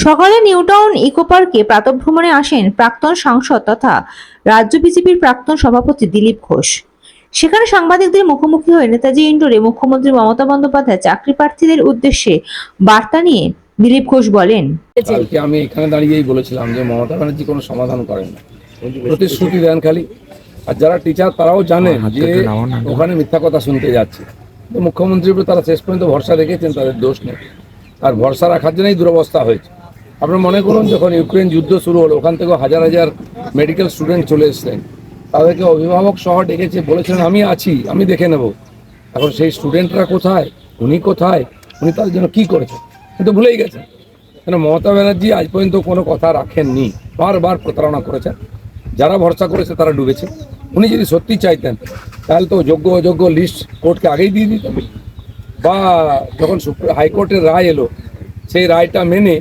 সকালে নিউটাউন ইকো পার্কে প্রাতঃভ্রমণে আসেন প্রাক্তন সাংসদ তথা রাজ্য বিজেপির প্রাক্তন সভাপতি দিলীপ ঘোষ। সেখানে সাংবাদিকদের মুখোমুখি হয়ে নেতাজি ইন্ডোরে মুখ্যমন্ত্রী মমতা বন্দ্যোপাধ্যায় চাকরি প্রার্থীদের উদ্দেশ্যে বার্তা নিয়ে দিলীপ ঘোষ বলেন কালকে আমি এখানে দাঁড়িয়েই বলেছিলাম যে মমতা ব্যানার্জি কোনো সমাধান করেন না। প্রতিশ্রুতি দেন খালি। আর যারা টিচার তারাও জানেন যে ওখানে মিথ্যা কথা শুনতে যাচ্ছে। তো মুখ্যমন্ত্রীর উপর তারা শেষ পর্যন্ত ভরসা রেখেছেন তাদের দোষ নেই। আর ভরসা রাখার জন্যই দুরবস্থা হয়েছে। আপনার মনে করুন, যখন ইউক্রেন যুদ্ধ শুরু হলো, ওখান থেকেও হাজার হাজার মেডিকেল স্টুডেন্ট চলে এসেছেন তাদেরকে অভিভাবক সহ ডেকেছে বলেছেন আমি আছি, আমি দেখে নেব। এখন সেই স্টুডেন্টরা কোথায়? উনি কোথায়? উনি তাদের জন্য কী করেছেন? কিন্তু ভুলেই গেছেন। কেন, মমতা ব্যানার্জি আজ পর্যন্ত কোনো কথা রাখেননি, বারবার প্রতারণা করেছেন। যারা ভরসা করেছে, তারা ডুবেছে। উনি যদি সত্যি চাইতেন, তাহলে তো যোগ্য অযোগ্য লিস্ট কোর্টকে আগেই দিয়ে দিতেন। বা যখন হাইকোর্টের রায় এলো, সেই রায়টা মেনে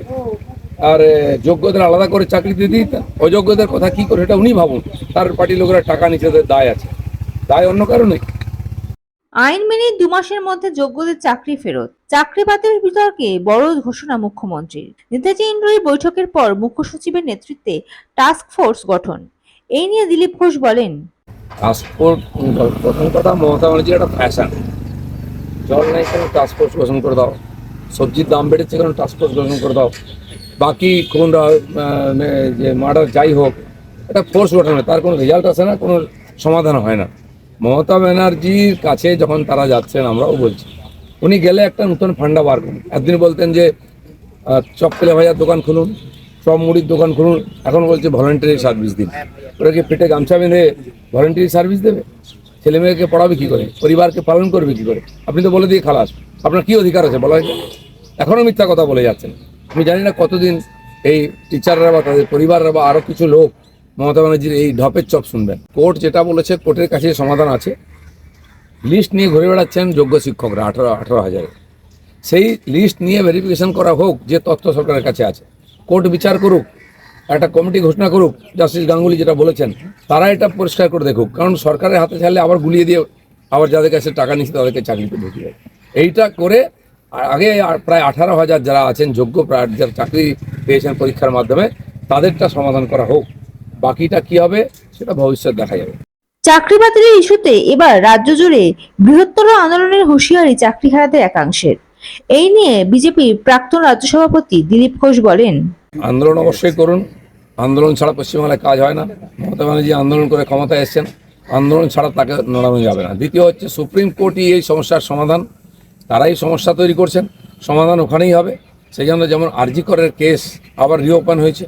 আর যোগ্যদের আলাদা করে চাকরি দিয়ে দিতেন অযোগ্যদের কথা কি করে এটা উনি ভাবুন। তার পার্টির লোকেরা টাকা নিচে দায় আছে। দায় অন্য কারণে আইন মেনে দু মাসের মধ্যে যোগ্যদের চাকরি ফেরত। চাকরি বাতিল বিতর্কে বড় ঘোষণা মুখ্যমন্ত্রীর। নেতাজি ইন্দ্রী বৈঠকের পর মুখ্য সচিবের নেতৃত্বে টাস্ক ফোর্স গঠন। এই নিয়ে দিলীপ ঘোষ বলেন ট্রান্সপোর্ট প্রথম কথা মমতা ব্যানার্জির একটা ফ্যাশন জল নেই কেন ট্রান্সপোর্ট গঠন করে দাও। সবজির দাম বেড়েছে কেন ফোর্স গঠন করে দাও। বাকি কোন রা- যে মার্ডার যাই হোক, এটা ফোর্স হয় তার কোনো রেজাল্ট আসে না, কোনো সমাধান হয় না। মমতা ব্যানার্জির কাছে যখন তারা যাচ্ছেন, আমরাও বলছি, উনি গেলে একটা নতুন ফান্ডা বার করুন। একদিন বলতেন যে চপ তেলে ভাজার দোকান খুলুন চপ মুড়ির দোকান খুলুন, এখন বলছে ভলেন্টারি সার্ভিস দিন। ওরা কি পেটে গামছা বেঁধে ভলেন্টারি সার্ভিস দেবে? ছেলে মেয়েকে পড়াবে কী করে? পরিবারকে পালন করবে কী করে? আপনি তো বলে দিয়ে খালাস। আপনার কী অধিকার আছে বলা হয়েছে? এখনও মিথ্যা কথা বলে যাচ্ছেন। আমি জানি না কতদিন এই টিচাররা বা তাদের পরিবাররা বা আরও কিছু লোক মমতা ব্যানার্জির এই ঢপের চপ শুনবেন। কোর্ট যেটা বলেছে, কোর্টের কাছে সমাধান আছে। লিস্ট নিয়ে ঘুরে বেড়াচ্ছেন যোগ্য শিক্ষকরা, আঠারো আঠারো হাজারে। সেই লিস্ট নিয়ে ভেরিফিকেশন করা হোক যে তথ্য সরকারের কাছে আছে। কোর্ট বিচার করুক, একটা কমিটি ঘোষণা করুক জাস্টিস গাঙ্গুলি যেটা বলেছেন, তারা এটা পরিষ্কার করে দেখুক। কারণ সরকারের হাতে ছাড়লে আবার গুলিয়ে দিয়ে আবার যাদের কাছে টাকা নিচ্ছে তাদেরকে চাকরিতে ঢুকিয়ে এইটা করে আ- আগে আর- প্রায় আঠারো হাজার যারা আছেন যোগ্য প্রায় যারা চাকরি পেয়েছেন পরীক্ষার মাধ্যমে তাদেরটা সমাধান করা হোক। বাকিটা কি হবে সেটা ভবিষ্যৎ দেখা যাবে। চাকরি বাতিলের ইস্যুতে এবার রাজ্য জুড়ে বৃহত্তর আন্দোলনের হুঁশিয়ারি চাকরিহারাদের একাংশের। এই নিয়ে বিজেপির প্রাক্তন রাজ্য সভাপতি দিলীপ ঘোষ বলেন আন্দোলন অবশ্যই করুন। আন্দোলন ছাড়া পশ্চিমবাংলায় কাজ হয় না। মমতা ব্যানার্জি আন্দোলন করে ক্ষমতায় এসছেন। আন্দোলন ছাড়া তাকে নড়ানো যাবে না। দ্বিতীয় হচ্ছে সুপ্রিম কোর্টই এই সমস্যার সমাধান। তারাই সমস্যা তৈরি করছেন, সমাধান ওখানেই হবে। সেই জন্য যেমন আরজি করের কেস আবার রিওপেন হয়েছে,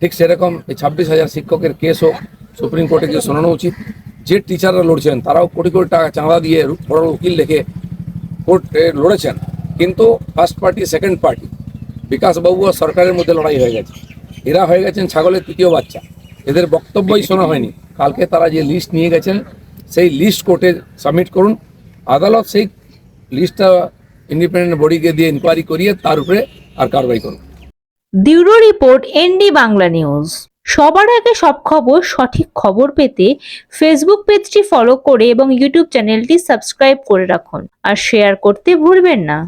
ঠিক সেরকম এই ছাব্বিশ হাজার শিক্ষকের কেসও সুপ্রিম কোর্টে গিয়ে শোনানো উচিত। যে টিচাররা লড়ছেন, তারাও কোটি কোটি টাকা চাঁদা দিয়ে বড় উকিল রেখে কোর্টে লড়েছেন। কিন্তু ফার্স্ট পার্টি সেকেন্ড পার্টি বিকাশবাবু আর সরকারের মধ্যে লড়াই হয়ে গেছে। এরা হয়ে গেছেন ছাগলের তৃতীয় বাচ্চা। এদের বক্তব্যই শোনা হয়নি। কালকে তারা যে লিস্ট নিয়ে গেছেন, সেই লিস্ট কোর্টে সাবমিট করুন। আদালত সেই লিস্টটা ইন্ডিপেন্ডেন্ট বডিকে দিয়ে ইনকোয়ারি করিয়ে তার উপরে আর কারবাই করুন। Bureau report, ND Bangla news. সবার আগে সব খবর, সঠিক খবর পেতে ফেসবুক পেজটি ফলো করে এবং ইউটিউব চ্যানেলটি সাবস্ক্রাইব করে রাখুন। আর শেয়ার করতে ভুলবেন না।